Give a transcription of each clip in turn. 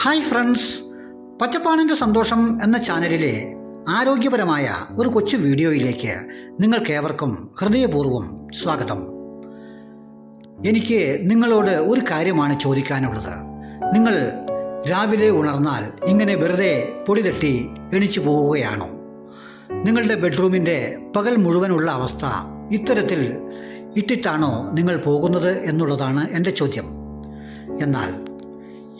Hi friends. പച്ചപ്പാണിന്റെ സന്തോഷം എന്ന ചാനലിലെ ആരോഗ്യപരമായ ഒരു കൊച്ചു വീഡിയോയിലേക്ക് നിങ്ങൾക്കേവർക്കും ഹൃദയപൂർവം സ്വാഗതം. എനിക്ക് നിങ്ങളോട് ഒരു കാര്യമാണ് ചോദിക്കാനുള്ളത്. നിങ്ങൾ രാവിലെ ഉണർന്നാൽ ഇങ്ങനെ വെറുതെ പൊടി തട്ടി എണിച്ചു പോവുകയാണോ? നിങ്ങളുടെ ബെഡ്റൂമിന്റെ പകൽ മുഴുവനുള്ള അവസ്ഥ ഇത്തരത്തിൽ ഇട്ടിട്ടാണോ നിങ്ങൾ പോകുന്നത് എന്നുള്ളതാണ് എന്റെ ചോദ്യം. എന്നാൽ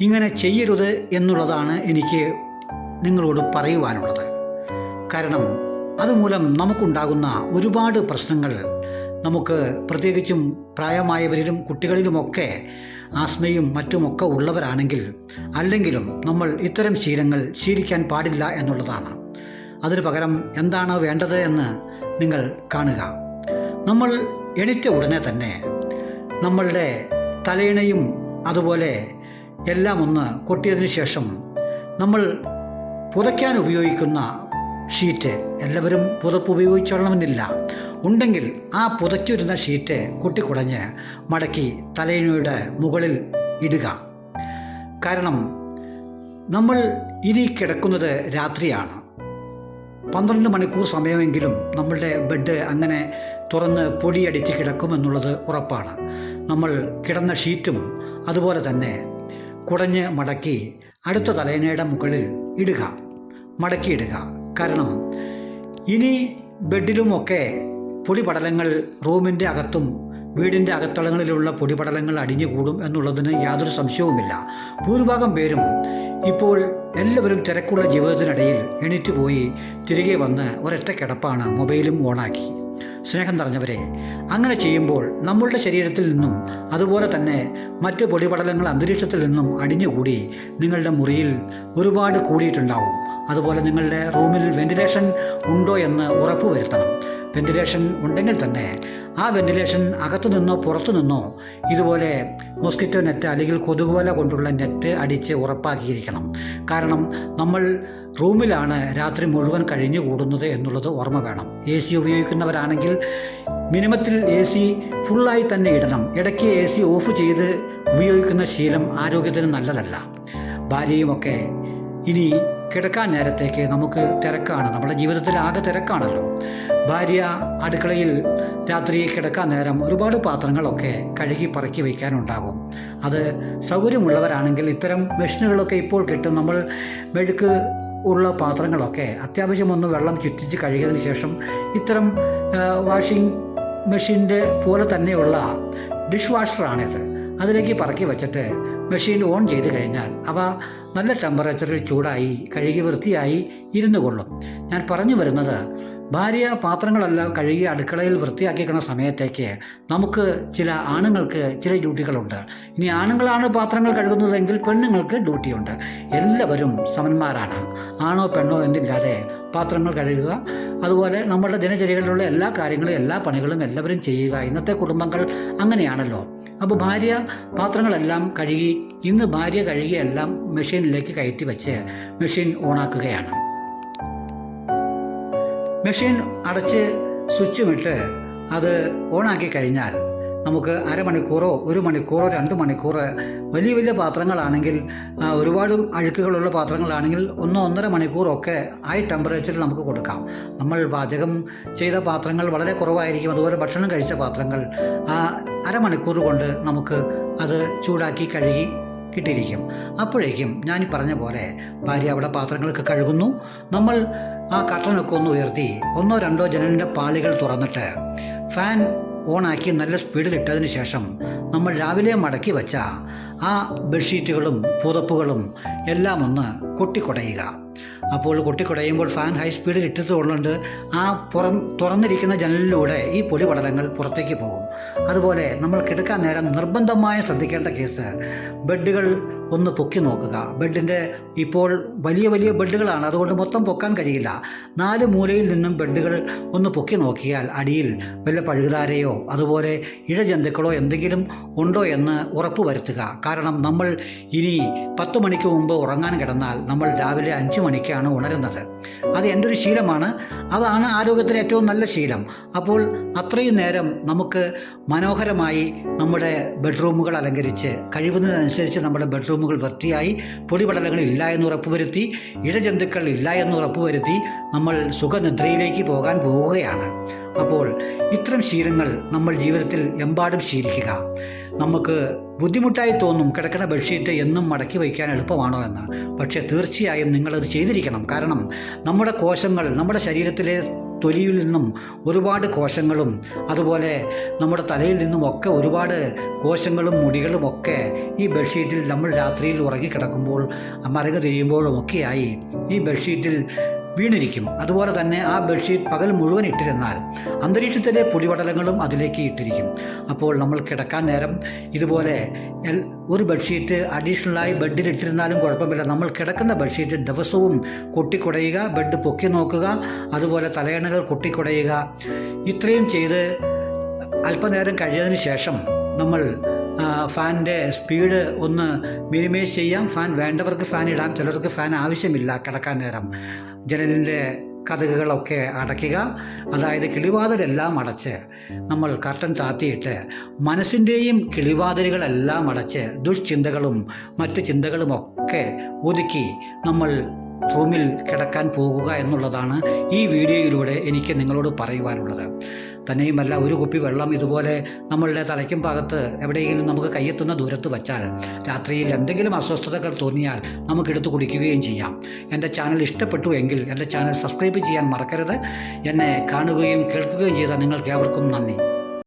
ഇങ്ങനെ ചെയ്യരുത് എന്നുള്ളതാണ് എനിക്ക് നിങ്ങളോട് പറയുവാനുള്ളത്. കാരണം അതുമൂലം നമുക്കുണ്ടാകുന്ന ഒരുപാട് പ്രശ്നങ്ങൾ നമുക്ക് പ്രത്യേകിച്ചും പ്രായമായവരിലും കുട്ടികളിലുമൊക്കെ ആസ്മയും മറ്റുമൊക്കെ ഉള്ളവരാണെങ്കിൽ അല്ലെങ്കിലും നമ്മൾ ഇത്തരം ശീലങ്ങൾ ശീലിക്കാൻ പാടില്ല എന്നുള്ളതാണ്. അതിനു പകരം എന്താണ് വേണ്ടത് എന്ന് നിങ്ങൾ കാണുക. നമ്മൾ എണീറ്റ ഉടനെ തന്നെ നമ്മളുടെ തലയിണയും അതുപോലെ എല്ലാം ഒന്ന് കൊട്ടിയതിന് ശേഷം നമ്മൾ പുതയ്ക്കാൻ ഉപയോഗിക്കുന്ന ഷീറ്റ് എല്ലാവരും പുതപ്പ് ഉപയോഗിച്ചോളണമെന്നില്ല. ഉണ്ടെങ്കിൽ ആ പുതച്ചിരുന്ന ഷീറ്റ് കൊട്ടിക്കുടഞ്ഞ് മടക്കി തലയിണയുടെ മുകളിൽ ഇടുക. കാരണം നമ്മൾ ഇനി കിടക്കുന്നത് രാത്രിയാണ്. പന്ത്രണ്ട് മണിക്കൂർ സമയമെങ്കിലും നമ്മളുടെ ബെഡ് അങ്ങനെ തുറന്ന് പൊടിയടിച്ച് കിടക്കുമെന്നുള്ളത് ഉറപ്പാണ്. നമ്മൾ കിടന്ന ഷീറ്റും അതുപോലെ തന്നെ കുടഞ്ഞ് മടക്കി അടുത്ത തലേനയുടെ മുകളിൽ ഇടുക. മടക്കിയിടുക. കാരണം ഇനി ബെഡിലുമൊക്കെ പൊടിപടലങ്ങൾ റൂമിന്റെ അകത്തും വീടിന്റെ അകത്തളങ്ങളിലുള്ള പൊടിപടലങ്ങൾ അടിഞ്ഞുകൂടും എന്നുള്ളതിന് യാതൊരു സംശയവുമില്ല. ഭൂരിഭാഗം പേരും ഇപ്പോൾ എല്ലാവരും തിരക്കുള്ള ജീവിതത്തിനിടയിൽ എണീറ്റ് പോയി തിരികെ വന്ന് ഒരൊറ്റ കിടപ്പാണ് മൊബൈലും ഓണാക്കി. സ്നേഹം നിറഞ്ഞവരെ അങ്ങനെ ചെയ്യുമ്പോൾ നമ്മളുടെ ശരീരത്തിൽ നിന്നും അതുപോലെ തന്നെ മറ്റ് പൊടിപടലങ്ങൾ അന്തരീക്ഷത്തിൽ നിന്നും അടിഞ്ഞുകൂടി നിങ്ങളുടെ മുറിയിൽ ഒരുപാട് കൂടിയിട്ടുണ്ടാവും. അതുപോലെ നിങ്ങളുടെ റൂമിൽ വെന്റിലേഷൻ ഉണ്ടോ എന്ന് ഉറപ്പുവരുത്തണം വെന്റിലേഷൻ ഉണ്ടെങ്കിൽ തന്നെ ആ വെന്റിലേഷൻ അകത്തു നിന്നോ പുറത്തു നിന്നോ ഇതുപോലെ മോസ്കിറ്റോ നെറ്റ് അല്ലെങ്കിൽ കൊതുകുവല കൊണ്ടുള്ള നെറ്റ് അടിച്ച് ഉറപ്പാക്കിയിരിക്കണം. കാരണം നമ്മൾ റൂമിലാണ് രാത്രി മുഴുവൻ കഴിഞ്ഞു കൂടുന്നത് എന്നുള്ളത് ഓർമ്മ വേണം. എ സി ഉപയോഗിക്കുന്നവരാണെങ്കിൽ മിനിമത്തിൽ എ സി ഫുള്ളായി തന്നെ ഇടണം. ഇടയ്ക്ക് എ സി ഓഫ് ചെയ്ത് ഉപയോഗിക്കുന്ന ശീലം ആരോഗ്യത്തിന് നല്ലതല്ല. ഭാര്യയുമൊക്കെ ഇനി കിടക്കാൻ നേരത്തേക്ക് നമുക്ക് തിരക്കാണ്. നമ്മുടെ ജീവിതത്തിൽ ആകെ തിരക്കാണല്ലോ. ഭാര്യ അടുക്കളയിൽ രാത്രി കിടക്കാൻ നേരം ഒരുപാട് പാത്രങ്ങളൊക്കെ കഴുകി പറക്കി വയ്ക്കാനുണ്ടാകും. അത് സൗകര്യമുള്ളവരാണെങ്കിൽ ഇത്തരം മെഷീനുകളൊക്കെ ഇപ്പോൾ കിട്ടും. നമ്മൾ മെഴുക്ക് ഉള്ള പാത്രങ്ങളൊക്കെ അത്യാവശ്യം ഒന്ന് വെള്ളം ചുറ്റിച്ച് കഴുകിയതിന് ശേഷം ഇത്തരം വാഷിംഗ് മെഷീന്റെ പോലെ തന്നെയുള്ള ഡിഷ് വാഷറാണിത് അതിലേക്ക് പറക്കി വെച്ചിട്ട് മെഷീൻ ഓൺ ചെയ്ത് കഴിഞ്ഞാൽ അവ നല്ല ടെമ്പറേച്ചറിൽ ചൂടായി കഴുകി വൃത്തിയായി ഇരുന്നു കൊള്ളും ഞാൻ പറഞ്ഞു വരുന്നത് ഭാര്യ പാത്രങ്ങളെല്ലാം കഴുകി അടുക്കളയിൽ വൃത്തിയാക്കിക്കുന്ന സമയത്തേക്ക് നമുക്ക് ചില ആണുങ്ങൾക്ക് ചില ഡ്യൂട്ടികളുണ്ട്. ഇനി ആണുങ്ങളാണ് പാത്രങ്ങൾ കഴുകുന്നതെങ്കിൽ പെണ്ണുങ്ങൾക്ക് ഡ്യൂട്ടിയുണ്ട്. എല്ലാവരും സമന്മാരാണ്. ആണോ പെണ്ണോ എന്നില്ലാതെ പാത്രങ്ങൾ കഴുകുക അതുപോലെ നമ്മുടെ ദിനചര്യകളിലുള്ള എല്ലാ കാര്യങ്ങളും എല്ലാ പണികളും എല്ലാവരും ചെയ്യുക. ഇന്നത്തെ കുടുംബങ്ങൾ അങ്ങനെയാണല്ലോ. അപ്പോൾ ഭാര്യ പാത്രങ്ങളെല്ലാം കഴുകി ഇന്ന് ഭാര്യ കഴുകിയെല്ലാം മെഷീനിലേക്ക് കയറ്റി വെച്ച് മെഷീൻ ഓണാക്കുകയാണ്. മെഷീൻ അടച്ച് സ്വിച്ചുമിട്ട് അത് ഓണാക്കി കഴിഞ്ഞാൽ നമുക്ക് അരമണിക്കൂറോ ഒരു മണിക്കൂറോ രണ്ട് മണിക്കൂർ വലിയ വലിയ പാത്രങ്ങളാണെങ്കിൽ ഒരുപാട് അഴുക്കുകളുള്ള പാത്രങ്ങളാണെങ്കിൽ ഒന്നോ ഒന്നര മണിക്കൂറൊക്കെ ഹൈ ടെമ്പറേച്ചറിൽ നമുക്ക് കൊടുക്കാം. നമ്മൾ പാചകം ചെയ്ത പാത്രങ്ങൾ വളരെ കുറവായിരിക്കും. അതുപോലെ ഭക്ഷണം കഴിച്ച പാത്രങ്ങൾ ആ അരമണിക്കൂർ കൊണ്ട് നമുക്ക് അത് ചൂടാക്കി കഴുകി കിട്ടിയിരിക്കും. അപ്പോഴേക്കും ഞാൻ പറഞ്ഞ പോലെ ഭാര്യ അവിടെ പാത്രങ്ങളൊക്കെ കഴുകുന്നു. നമ്മൾ ആ കർട്ടനൊക്കെ ഒന്ന് ഉയർത്തി ഒന്നോ രണ്ടോ ജനലിന്റെ പാളികൾ തുറന്നിട്ട് ഫാൻ ഓണാക്കി നല്ല സ്പീഡിൽ ഇട്ടതിന് ശേഷം നമ്മൾ രാവിലെ മടക്കി വച്ച ആ ബെഡ്ഷീറ്റുകളും പുതപ്പുകളും എല്ലാം ഒന്ന് കൊട്ടിക്കുടയുക. അപ്പോൾ കൊട്ടിക്കുടയുമ്പോൾ ഫാൻ ഹൈ സ്പീഡിൽ ഇട്ടതുകൊണ്ട് ആ പുറം തുറന്നിരിക്കുന്ന ജനലിലൂടെ ഈ പൊടിപടലങ്ങൾ പുറത്തേക്ക് പോകും. അതുപോലെ നമ്മൾ കിടക്കാൻ നേരം നിർബന്ധമായും ശ്രദ്ധിക്കേണ്ട കേസ് ബെഡുകൾ ഒന്ന് പൊക്കി നോക്കുക. ബെഡിന്റെ ഇപ്പോൾ വലിയ വലിയ ബെഡുകളാണ്. അതുകൊണ്ട് മൊത്തം പൊക്കാൻ കഴിയില്ല. നാല് മൂലയിൽ നിന്നും ബെഡുകൾ ഒന്ന് പൊക്കി നോക്കിയാൽ അടിയിൽ വല്ല പഴുതാരയോ അതുപോലെ ഇഴജന്തുക്കളോ എന്തെങ്കിലും ഉണ്ടോ എന്ന് ഉറപ്പ് വരുത്തുക. കാരണം നമ്മൾ ഇനി പത്ത് മണിക്ക് മുമ്പ് ഉറങ്ങാൻ കിടന്നാൽ നമ്മൾ രാവിലെ അഞ്ച് മണിക്കാണ് ഉണരുന്നത്. അത് എന്റെ ഒരു ശീലമാണ്. അതാണ് ആരോഗ്യത്തിലെ ഏറ്റവും നല്ല ശീലം. അപ്പോൾ അത്രയും നേരം നമുക്ക് മനോഹരമായി നമ്മുടെ ബെഡ്റൂമുകൾ അലങ്കരിച്ച് കഴിവുന്നതനുസരിച്ച് നമ്മുടെ ബെഡ്റൂം ബെഡ്റൂമുകൾ വൃത്തിയായി പൊടിപടലങ്ങൾ ഇല്ല എന്ന് ഉറപ്പുവരുത്തി ഇഴജന്തുക്കൾ ഇല്ല എന്ന് ഉറപ്പുവരുത്തി നമ്മൾ സുഖനിദ്രയിലേക്ക് പോകാൻ പോവുകയാണ്. അപ്പോൾ ഇത്തരം ശീലങ്ങൾ നമ്മൾ ജീവിതത്തിൽ എമ്പാടും ശീലിക്കുക. നമുക്ക് ബുദ്ധിമുട്ടായി തോന്നും കിടക്കുന്ന ബെഡ്ഷീറ്റ് എന്നും മടക്കി വയ്ക്കാൻ എളുപ്പമാണോ എന്ന്. പക്ഷേ തീർച്ചയായും നിങ്ങളത് ചെയ്തിരിക്കണം. കാരണം നമ്മുടെ കോശങ്ങൾ നമ്മുടെ ശരീരത്തിലെ തൊലിയിൽ നിന്നും ഒരുപാട് കോശങ്ങളും അതുപോലെ നമ്മുടെ തലയിൽ നിന്നും ഒക്കെ ഒരുപാട് കോശങ്ങളും മുടികളും ഒക്കെ ഈ ബെഡ്ഷീറ്റിൽ നമ്മൾ രാത്രിയിൽ ഉറങ്ങിക്കിടക്കുമ്പോൾ മറുക തിരിയുമ്പോഴും ഒക്കെയായി ഈ ബെഡ്ഷീറ്റിൽ വീണിരിക്കും. അതുപോലെ തന്നെ ആ ബെഡ്ഷീറ്റ് പകൽ മുഴുവൻ ഇട്ടിരുന്നാൽ അന്തരീക്ഷത്തിലെ പൊടിപടലങ്ങളും അതിലേക്ക് ഇട്ടിരിക്കും. അപ്പോൾ നമ്മൾ കിടക്കാൻ നേരം ഇതുപോലെ ഒരു ബെഡ്ഷീറ്റ് അഡീഷണലായി ബെഡിൽ ഇട്ടിരുന്നാലും കുഴപ്പമില്ല. നമ്മൾ കിടക്കുന്ന ബെഡ്ഷീറ്റ് ദിവസവും കൊട്ടിക്കുടയുക ബെഡ് പൊക്കി നോക്കുക അതുപോലെ തലയണകൾ കൊട്ടിക്കുടയുക. ഇത്രയും ചെയ്ത് അല്പനേരം കഴിഞ്ഞതിന് ശേഷം നമ്മൾ ഫാനിന്റെ സ്പീഡ് ഒന്ന് മിനിമൈസ് ചെയ്യാം. ഫാൻ വേണ്ടവർക്ക് ഫാൻ ഇടാം ചിലർക്ക് ഫാൻ ആവശ്യമില്ല കിടക്കാൻ നേരം. ജനലിന്റെ കഥകുകളൊക്കെ അടയ്ക്കുക. അതായത് കിളിവാതിലെല്ലാം അടച്ച് നമ്മൾ കർട്ടൻ താത്തിയിട്ട് മനസ്സിന്റെയും കിളിവാതിലുകളെല്ലാം അടച്ച് ദുഷ്ചിന്തകളും മറ്റ് ചിന്തകളുമൊക്കെ ഒതുക്കി നമ്മൾ റൂമിൽ കിടക്കാൻ പോകുക എന്നുള്ളതാണ് ഈ വീഡിയോയിലൂടെ എനിക്ക് നിങ്ങളോട് പറയുവാനുള്ളത്. തന്നെയുമല്ല ഒരു കുപ്പി വെള്ളം ഇതുപോലെ നമ്മളുടെ തലയ്ക്കും ഭാഗത്ത് എവിടെയെങ്കിലും നമുക്ക് കയ്യെത്തുന്ന ദൂരത്ത് വച്ചാൽ രാത്രിയിൽ എന്തെങ്കിലും അസ്വസ്ഥതകൾ തോന്നിയാൽ നമുക്കെടുത്ത് കുടിക്കുകയും ചെയ്യാം. എന്റെ ചാനൽ ഇഷ്ടപ്പെട്ടു എങ്കിൽ എന്റെ ചാനൽ സബ്സ്ക്രൈബ് ചെയ്യാൻ മറക്കരുത്. എന്നെ കാണുകയും കേൾക്കുകയും ചെയ്ത നിങ്ങൾക്ക് ഏവർക്കും നന്ദി.